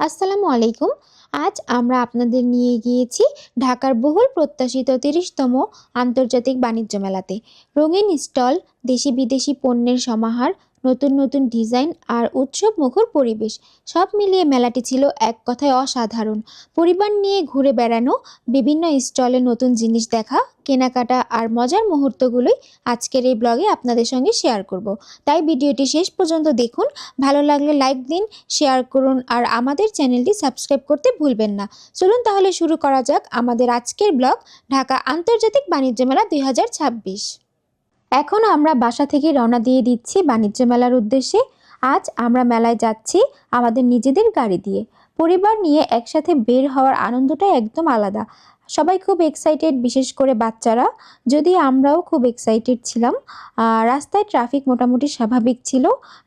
আসসালামু আলাইকুম। আজ আমরা আপনাদের নিয়ে গিয়েছি ঢাকার বহুল প্রত্যাশিত তিরিশতম আন্তর্জাতিক বাণিজ্য মেলাতে। রঙিন স্টল দেশি বিদেশি পণ্যের সমাহার নতুন নতুন ডিজাইন আর উৎসব মুখর পরিবেশ। সব মিলিয়ে মেলাটি ছিল এক কথায় অসাধারণ। পরিবার নিয়ে ঘুরে বেড়ানো, বিভিন্ন স্টলে নতুন জিনিস দেখা, কেনাকাটা আর মজার মুহূর্তগুলোই আজকের এই ব্লগে আপনাদের সঙ্গে শেয়ার করব। তাই ভিডিওটি শেষ পর্যন্ত দেখুন। ভালো লাগলে লাইক দিন, শেয়ার করুন আর আমাদের চ্যানেলটি সাবস্ক্রাইব করতে ভুলবেন না। চলুন তাহলে শুরু করা যাক আমাদের আজকের ব্লগ, ঢাকা আন্তর্জাতিক বাণিজ্য মেলা দুই হাজার ছাব্বিশ। এখন আমরা বাসা থেকে রওনা দিয়ে দিচ্ছি বাণিজ্য মেলার উদ্দেশ্যে। আজ আমরা মেলায় যাচ্ছি আমাদের নিজেদের গাড়ি দিয়ে। পরিবার নিয়ে একসাথে বের হওয়ার আনন্দটাই একদম আলাদা। সবাই খুব এক্সাইটেড বিশেষ করে বাচ্চারা। যদি আমরাও খুব এক্সাইটেড ছিলাম। রাস্তায় ট্রাফিক মোটামুটি স্বাভাবিক ছিল।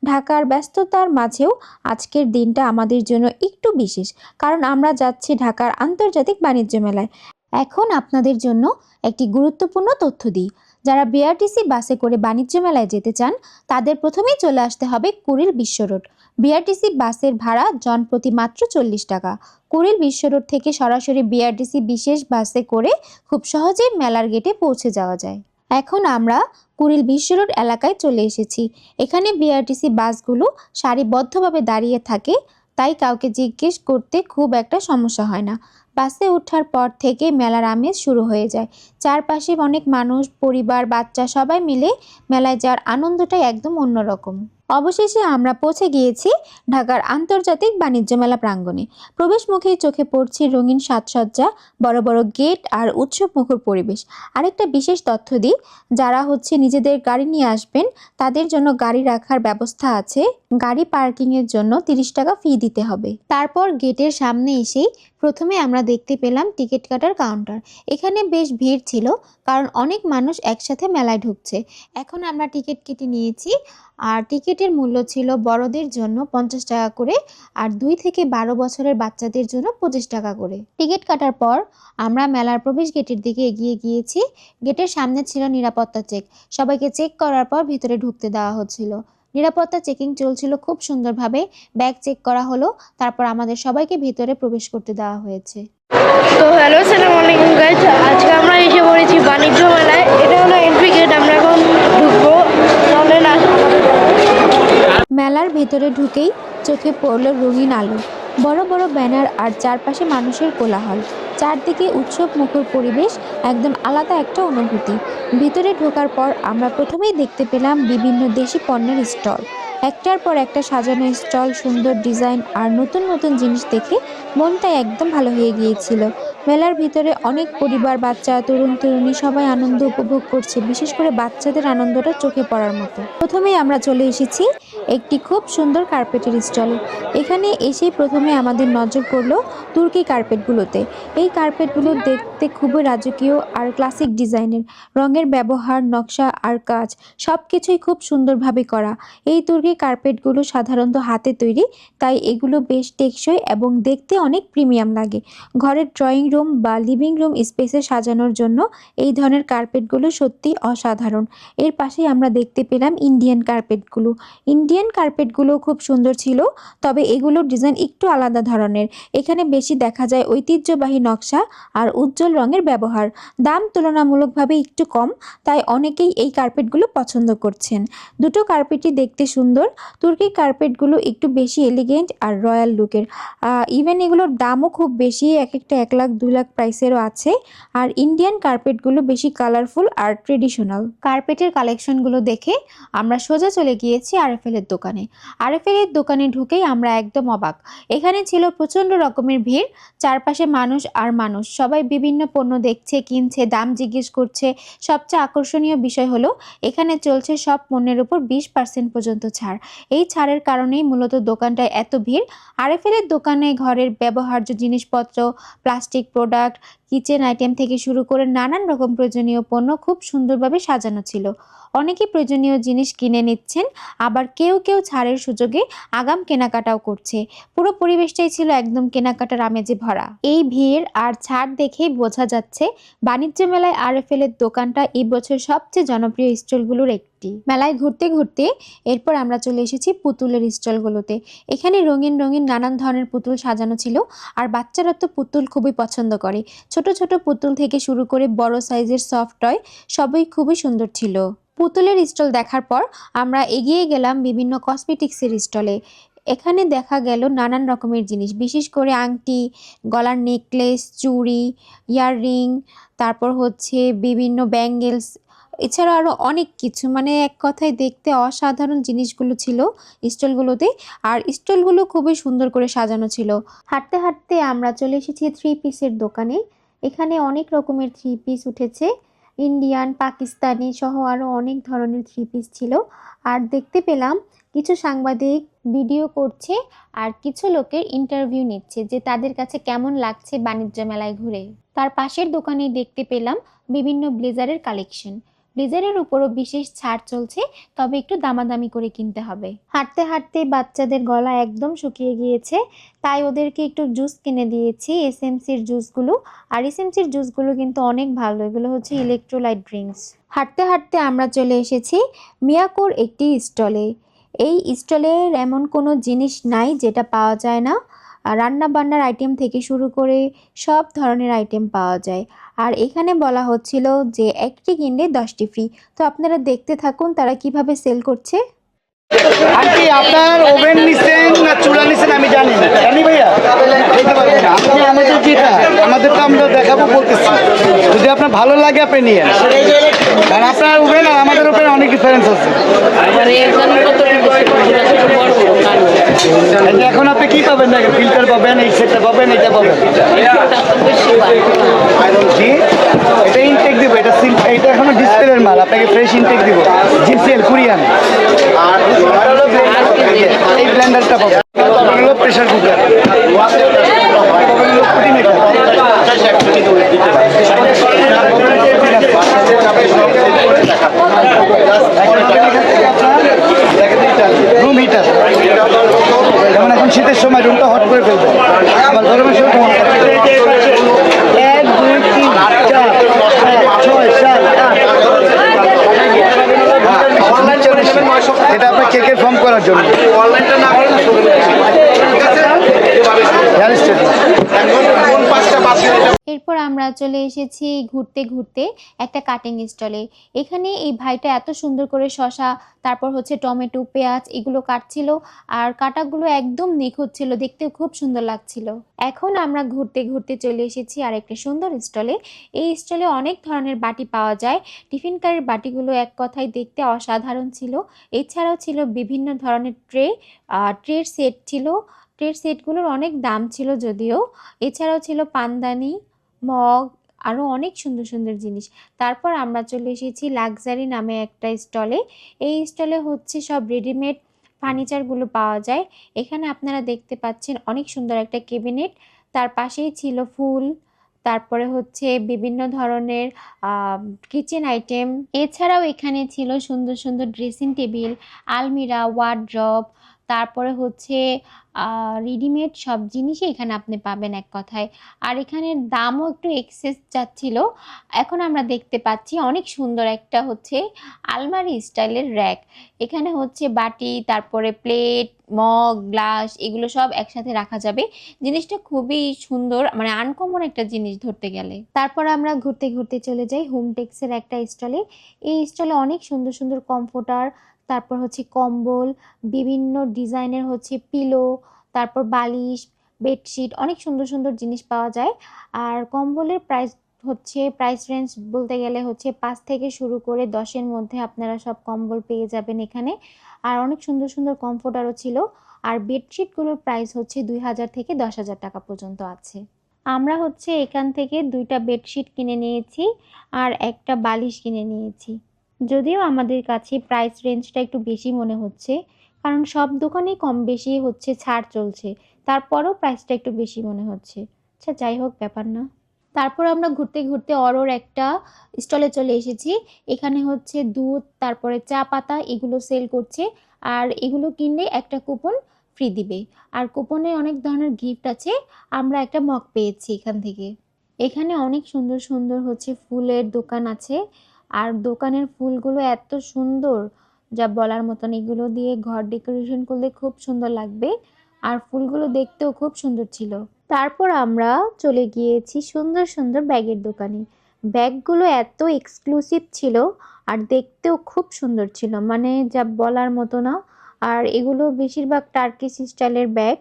ঢাকার ব্যস্ততার মাঝেও আজকের দিনটা আমাদের জন্য একটু বিশেষ। কারণ আমরা যাচ্ছি ঢাকার আন্তর্জাতিক বাণিজ্য মেলায়। এখন আপনাদের জন্য একটি গুরুত্বপূর্ণ তথ্য দিই। যারা বিআরটিসি বাসে করে বাণিজ্য মেলায় যেতে চান, তাদের প্রথমেই চলে আসতে হবে কুড়িল বিশ্ব রোড। বিআরটিসি বাসের ভাড়া জনপ্রতি মাত্র চল্লিশ টাকা। কুড়িল বিশ্ব রোড থেকে সরাসরি বিআরটিসি বিশেষ বাসে করে খুব সহজেই মেলার গেটে পৌঁছে যাওয়া যায়। এখন আমরা কুড়িল বিশ্ব রোড এলাকায় চলে এসেছি। এখানে বিআরটিসি বাসগুলো সারিবদ্ধভাবে দাঁড়িয়ে থাকে তাই কাউকে জিজ্ঞেস করতে খুব একটা সমস্যা হয় না। বাসে ওঠার পর থেকে মেলার আমেজ শুরু হয়ে যায়। চারপাশে অনেক মানুষ, পরিবার, বাচ্চা সবাই মিলে মেলায় যাওয়ার আনন্দটাই একদম অন্যরকম। অবশেষে আমরা পৌঁছে গিয়েছি ঢাকার আন্তর্জাতিক বাণিজ্য মেলা প্রাঙ্গণে। প্রবেশ মুখেই চোখে পড়ছে রঙিন সাজসজ্জা, বড় বড় গেট আর উৎসব মুখর পরিবেশ। আরেকটা বিশেষ তথ্য দিই, যারা হচ্ছে নিজেদের গাড়ি নিয়ে আসবেন, তাদের জন্য গাড়ি রাখার ব্যবস্থা আছে। গাড়ি পার্কিংয়ের জন্য তিরিশ টাকা ফি দিতে হবে। তারপর গেটের সামনে এসেই প্রথমে আমরা দেখতে পেলাম টিকিট কাটার কাউন্টার। এখানে বেশ ভিড় ছিল, কারণ অনেক মানুষ একসাথে মেলায় ঢুকছে। এখন আমরা টিকিট কেটে নিয়েছি, আর টিকিটের মূল্য ছিল বড়দের জন্য পঞ্চাশ টাকা করে, আর দুই থেকে বারো বছরের বাচ্চাদের জন্য পঁচিশ টাকা করে। টিকিট কাটার পর আমরা মেলার প্রবেশ গেটের দিকে এগিয়ে গিয়েছি। গেটের সামনে ছিল নিরাপত্তা চেক। সবাইকে চেক করার পর ভিতরে ঢুকতে দেওয়া হচ্ছিল। নিরাপত্তা চেকিং চলছিল খুব সুন্দরভাবে। ব্যাগ চেক করা হলো তারপর আমাদের সবাইকে ভিতরে প্রবেশ করতে দেওয়া হয়েছে। তো হ্যালো সালাম আলাইকুম গাইজ আজকে আমরা এসে পড়েছি বাণিজ্য মেলায়। এটা হলো এন্ট্রি গেট আমরা এখন ঢুকবো। মেলার ভেতরে ঢুকেই চোখে পড়ল রঙিন আলো। বড় বড় ব্যানার আর চারপাশে মানুষের কোলাহল। চারদিকে উৎসব মুখর পরিবেশ, একদম আলাদা একটা অনুভূতি। ভিতরে ঢোকার পর আমরা প্রথমেই দেখতে পেলাম বিভিন্ন দেশি পণ্যের স্টল। একটার পর একটা সাজানো স্টল, সুন্দর ডিজাইন আর নতুন নতুন জিনিস দেখে মনটা একদম ভালো হয়ে গিয়েছিল। মেলার ভিতরে অনেক পরিবার, বাচ্চা, তরুণ, তরুণী সবাই আনন্দ উপভোগ করছে, বিশেষ করে বাচ্চাদের আনন্দটা চোখে পড়ার মতো। প্রথমেই আমরা চলে এসেছি একটি খুব সুন্দর কার্পেটের স্টলে। এখানে এসে প্রথমে আমাদের নজর পড়ল তুর্কি কার্পেটগুলোতে। এই কার্পেটগুলো দেখতে খুবই রাজকীয় আর ক্লাসিক ডিজাইনের। রঙের ব্যবহার, নকশা আর কাজ সব কিছুই খুব সুন্দরভাবে করা। এই তুর্কি কার্পেটগুলো সাধারণত হাতে তৈরি, তাই এগুলো বেশ টেকসই এবং দেখতে অনেক প্রিমিয়াম লাগে। ঘরের ড্রয়িং রুম বা লিভিং রুম স্পেসে সাজানোর জন্য এই ধরনের কার্পেটগুলো সত্যি অসাধারণ। এর পাশেই আমরা দেখতে পেলাম ইন্ডিয়ান কার্পেটগুলো। ইন্ডিয়ান কার্পেটগুলো খুব সুন্দর ছিল, তবে এগুলোর ডিজাইন একটু আলাদা ধরনের। এখানে বেশি দেখা যায় ঐতিহ্যবাহী নকশা আর উজ্জ্বল রঙের ব্যবহার। দাম তুলনামূলকভাবে একটু কম, তাই অনেকেই এই কার্পেটগুলো পছন্দ করছেন। দুটো কার্পেটই দেখতে সুন্দর, তুর্কি কার্পেটগুলো একটু বেশি এলিগেন্ট আর রয়্যাল লুকের। ইভেন এগুলোর দামও খুব বেশি, এক একটা এক লাখ দুই লাখ প্রাইসেরও আছে। আর ইন্ডিয়ান কার্পেটগুলো বেশি কালারফুল আর ট্রেডিশনাল কার্পেটের কালেকশনগুলো দেখে আমরা সোজা চলে গিয়েছি আরএফএলের দোকানে। আরএফএলের দোকানে ঢুকেই আমরা একদম অবাক। এখানে ছিল প্রচণ্ড রকমের ভিড়, চারপাশে মানুষ আর মানুষ। সবাই বিভিন্ন পণ্য দেখছে, কিনছে, দাম জিজ্ঞেস করছে। সবচেয়ে আকর্ষণীয় বিষয় হলো, এখানে চলছে সব পণ্যের উপর বিশ পার্সেন্ট পর্যন্ত ছাড়। এই ছাড়ের কারণেই মূলত দোকানটায় এত ভিড়। আরএফএলের দোকানে ঘরের ব্যবহার্য জিনিসপত্র, প্লাস্টিক প্রোডাক্ট কিচেন আইটেম থেকে শুরু করে নানান রকম প্রয়োজনীয় পণ্য খুব সুন্দরভাবে সাজানো ছিল। অনেকে প্রয়োজনীয় জিনিস কিনে নিচ্ছেন, আবার কেউ কেউ ছাড়ের সুযোগে আগাম কেনাকাটাও করছে। পুরো পরিবেশটাই ছিল একদম কেনাকাটার আমেজে ভরা। এই ভিড় আর ছাড় দেখেই বোঝা যাচ্ছে বাণিজ্য মেলায় আরএফএল এর দোকানটা এই বছর সবচেয়ে জনপ্রিয় স্টলগুলোর একটি। মেলায় ঘুরতে ঘুরতে এরপর আমরা চলে এসেছি পুতুলের স্টলগুলোতে। এখানে রঙিন রঙিন নানান ধরনের পুতুল সাজানো ছিল, আর বাচ্চারা তো পুতুল খুবই পছন্দ করে। ছোট ছোট পুতুল থেকে শুরু করে বড় সাইজের সফট টয় সবই খুবই সুন্দর ছিল। পুতুলের স্টল দেখার পর আমরা এগিয়ে গেলাম বিভিন্ন কসমেটিক্সের স্টলে। এখানে দেখা গেল নানান রকমের জিনিস, বিশেষ করে আংটি, গলার নেকলেস, চুড়ি, ইয়াররিং, তারপর হচ্ছে বিভিন্ন ব্যাঙ্গেলস এছাড়া আরও অনেক কিছু। মানে এক কথায় দেখতে অসাধারণ জিনিসগুলো ছিল স্টলগুলোতে, আর স্টলগুলো খুবই সুন্দর করে সাজানো ছিল। হাঁটতে হাঁটতে আমরা চলে এসেছি থ্রি পিসের দোকানে। এখানে অনেক রকমের থ্রি পিস উঠেছে। ইন্ডিয়ান, পাকিস্তানি সহ আরও অনেক ধরনের থ্রি পিস ছিল। আর দেখতে পেলাম কিছু সাংবাদিক ভিডিও করছে আর কিছু লোকের ইন্টারভিউ নিচ্ছে যে তাদের কাছে কেমন লাগছে বাণিজ্য মেলায় ঘুরে। তার পাশের দোকানে দেখতে পেলাম বিভিন্ন ব্লেজারের কালেকশন ব্লেজারের উপরও বিশেষ ছাড় চলছে, তবে একটু দামাদামি করে কিনতে হবে। হাঁটতে হাঁটতে বাচ্চাদের গলা একদম শুকিয়ে গিয়েছে, তাই ওদেরকে একটু জুস কিনে দিয়েছি এসএমসির জুসগুলো। আর এসএমসির জুসগুলো কিন্তু অনেক ভালো, এগুলো হচ্ছে ইলেকট্রোলাইট ড্রিঙ্কস হাঁটতে হাঁটতে আমরা চলে এসেছি মিয়াকোর একটি স্টলে। এই স্টলের এমন কোনো জিনিস নাই যেটা পাওয়া যায় না। রান্না বান্নার আইটেম থেকে শুরু করে সব ধরনের আইটেম পাওয়া যায়। আর এখানে বলা হচ্ছিল যে একটি কিনলে দশটি ফ্রি তো আপনারা দেখতে থাকুন তারা কীভাবে সেল করছে। আন্টি আপনার ওভেন নিছেন না চুলা নিছেন আমি জানি না। জানি ভাইয়া। আপনি আমাদের যেটা আমাদের তো আমরা দেখাবো বলতেছি। যদি আপনার ভালো লাগে আপনি নিয়ে কারণ আপনার ওভেন আর আমাদের ওভেন অনেক ডিফারেন্স আছে। এখন আপনি কি পাবেন? না ফিল্টার পাবেন এই সেটটা পাবেন এটা পাবেন। এটা ইনটেক দিব এটা সিল এটা এখনও ডিসপ্লের মাল আপনাকে ফ্রেশ ইনটেক দিব। জিসেল কুরিয়ান। আর এই ব্লেন্ডারটা পাবেন হলো প্রেসার কুকার রুম হিটার যেমন এখন শীতের সময় রুমটা হট করে ফেলবে। আবার গরমের সময় ঠান্ডা করবে। এক দুই তিন চার পাঁচ, ছয় সাত আট এটা আপনার কেকের ফর্ম করার জন্য। আমরা চলে এসেছি ঘুরতে ঘুরতে একটা কাটিং স্টলে এখানে এই ভাইটা এত সুন্দর করে শশা তারপর হচ্ছে টমেটো, পেঁয়াজ এগুলো কাটছিল আর কাটাগুলো একদম নিখুঁত ছিল, দেখতে খুব সুন্দর লাগছিল। এখন আমরা ঘুরতে ঘুরতে চলে এসেছি আর একটা সুন্দর স্টলে এই স্টলে অনেক ধরনের বাটি পাওয়া যায়। টিফিন কারের বাটিগুলো এক কথায় দেখতে অসাধারণ ছিল। এছাড়াও ছিল বিভিন্ন ধরনের ট্রে ট্রের সেট ছিল। ট্রের সেটগুলোর অনেক দাম ছিল যদিও। এছাড়াও ছিল পানদানি মগ আরও অনেক সুন্দর সুন্দর জিনিস। তারপর আমরা চলে এসেছি লাক্সারি নামে একটা স্টলে। এই স্টলে হচ্ছে সব রেডিমেড ফার্নিচারগুলো পাওয়া যায়। এখানে আপনারা দেখতে পাচ্ছেন অনেক সুন্দর একটা কেবিনেট তার পাশেই ছিল ফুল, তারপরে হচ্ছে বিভিন্ন ধরনের কিচেন আইটেম। এছাড়াও এখানে ছিল সুন্দর সুন্দর ড্রেসিং টেবিল, আলমিরা, ওয়ার্ড্রপ তারপরে হচ্ছে রেডিমেড সব জিনিসই এখানে আপনি পাবেন এক কথায়। আর এখানের দামও একটু এক্সেস যাচ্ছিল। এখন আমরা দেখতে পাচ্ছি অনেক সুন্দর একটা হচ্ছে আলমারি স্টাইলের র্যাক এখানে হচ্ছে বাটি, তারপরে প্লেট মগ গ্লাস এগুলো সব একসাথে রাখা যাবে। জিনিসটা খুবই সুন্দর মানে আনকমন একটা জিনিস ধরতে গেলে। তারপর আমরা ঘুরতে ঘুরতে চলে যাই হোমটেক্সের একটা স্টলে এই স্টলে অনেক সুন্দর সুন্দর কমফোর্টার তারপর হচ্ছে কম্বল, বিভিন্ন ডিজাইনের হচ্ছে পিলো তারপর বালিশ বেডশিট অনেক সুন্দর সুন্দর জিনিস পাওয়া যায়। আর কম্বলের প্রাইস হচ্ছে প্রাইস রেঞ্জ বলতে গেলে হচ্ছে পাঁচ থেকে শুরু করে দশের মধ্যে আপনারা সব কম্বল পেয়ে যাবেন এখানে। আর অনেক সুন্দর সুন্দর কমফোর্টারও ছিল। আর বেডশিটগুলোর প্রাইস হচ্ছে দুই হাজার থেকে দশ হাজার টাকা পর্যন্ত আছে। আমরা হচ্ছে এখান থেকে দুইটা বেডশিট কিনে নিয়েছি আর একটা বালিশ কিনে নিয়েছি। যদিও আমাদের কাছে প্রাইস রেঞ্জটা একটু বেশি মনে হচ্ছে, কারণ সব দোকানেই কম বেশি হচ্ছে ছাড় চলছে, তারপরেও প্রাইসটা একটু বেশি মনে হচ্ছে। আচ্ছা যাই হোক, ব্যাপার না। তারপর আমরা ঘুরতে ঘুরতে অরোর একটা স্টলে চলে এসেছি। এখানে হচ্ছে দুধ, তারপরে চা পাতা, এগুলো সেল করছে, আর এগুলো কিনলে একটা কুপন ফ্রি দিবে। আর কুপনে অনেক ধরনের গিফট আছে, আমরা একটা মগ পেয়েছি এখান থেকে। এখানে অনেক সুন্দর সুন্দর হচ্ছে ফুলের দোকান আছে আর দোকানের ফুলগুলো এত সুন্দর যা বলার মতন, এগুলো দিয়ে ঘর ডেকোরেশন করলে খুব সুন্দর লাগবে। আর ফুলগুলো দেখতেও খুব সুন্দর ছিল। তারপর আমরা চলে গিয়েছি সুন্দর সুন্দর ব্যাগের দোকানে। ব্যাগগুলো এত এক্সক্লুসিভ ছিল আর দেখতেও খুব সুন্দর ছিল। মানে যা বলার মতো না। আর এগুলো বেশিরভাগ টার্কিশ স্টাইলের ব্যাগ।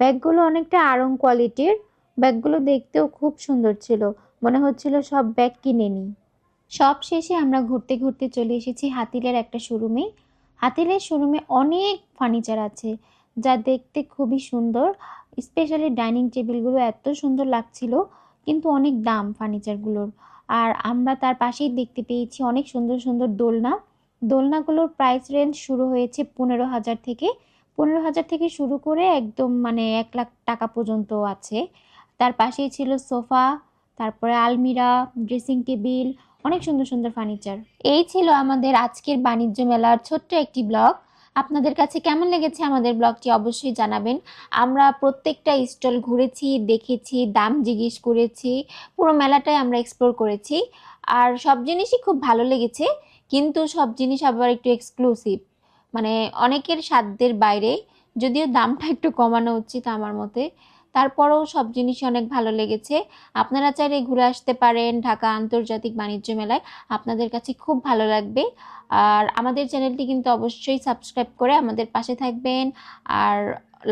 ব্যাগগুলো অনেকটা আরং কোয়ালিটির ব্যাগগুলো দেখতেও খুব সুন্দর ছিল। মনে হচ্ছিল সব ব্যাগ কিনে নিই। সব শেষে আমরা ঘুরতে ঘুরতে চলে এসেছি হাতিলের একটা শোরুমে। হাতিলের শোরুমে অনেক ফার্নিচার আছে, যা দেখতে খুবই সুন্দর। স্পেশালি ডাইনিং টেবিলগুলো এত সুন্দর লাগছিল, কিন্তু অনেক দাম ফার্নিচারগুলোর। আর আমরা তার পাশেই দেখতে পেয়েছি অনেক সুন্দর সুন্দর দোলনা। দোলনাগুলোর প্রাইস রেঞ্জ শুরু হয়েছে পনেরো হাজার থেকে। পনেরো হাজার থেকে শুরু করে একদম মানে এক লাখ টাকা পর্যন্ত আছে। তার পাশেই ছিল সোফা, তারপরে আলমিরা, ড্রেসিং টেবিল অনেক সুন্দর সুন্দর ফার্নিচার এই ছিল আমাদের আজকের বাণিজ্য মেলার ছোট্ট একটি ব্লগ। আপনাদের কাছে কেমন লেগেছে আমাদের ব্লগটি অবশ্যই জানাবেন। আমরা প্রত্যেকটা স্টল ঘুরেছি, দেখেছি, দাম জিজ্ঞেস করেছি, পুরো মেলাটাই আমরা এক্সপ্লোর করেছি। আর সব জিনিসই খুব ভালো লেগেছে, কিন্তু সব জিনিস আবার একটু এক্সক্লুসিভ মানে অনেকের সাধ্যের বাইরে, যদিও দামটা একটু কমানো উচিত আমার মতে। তারপরেও সব জিনিসই অনেক ভালো লেগেছে। আপনারা চাইলে ঘুরে আসতে পারেন ঢাকা আন্তর্জাতিক বাণিজ্য মেলায়। আপনাদের কাছে খুব ভালো লাগবে। আর আমাদের চ্যানেলটি কিন্তু অবশ্যই সাবস্ক্রাইব করে আমাদের পাশে থাকবেন। আর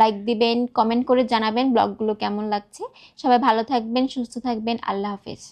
লাইক দিবেন, কমেন্ট করে জানাবেন ব্লগগুলো কেমন লাগছে। সবাই ভালো থাকবেন, সুস্থ থাকবেন। আল্লাহ হাফেজ।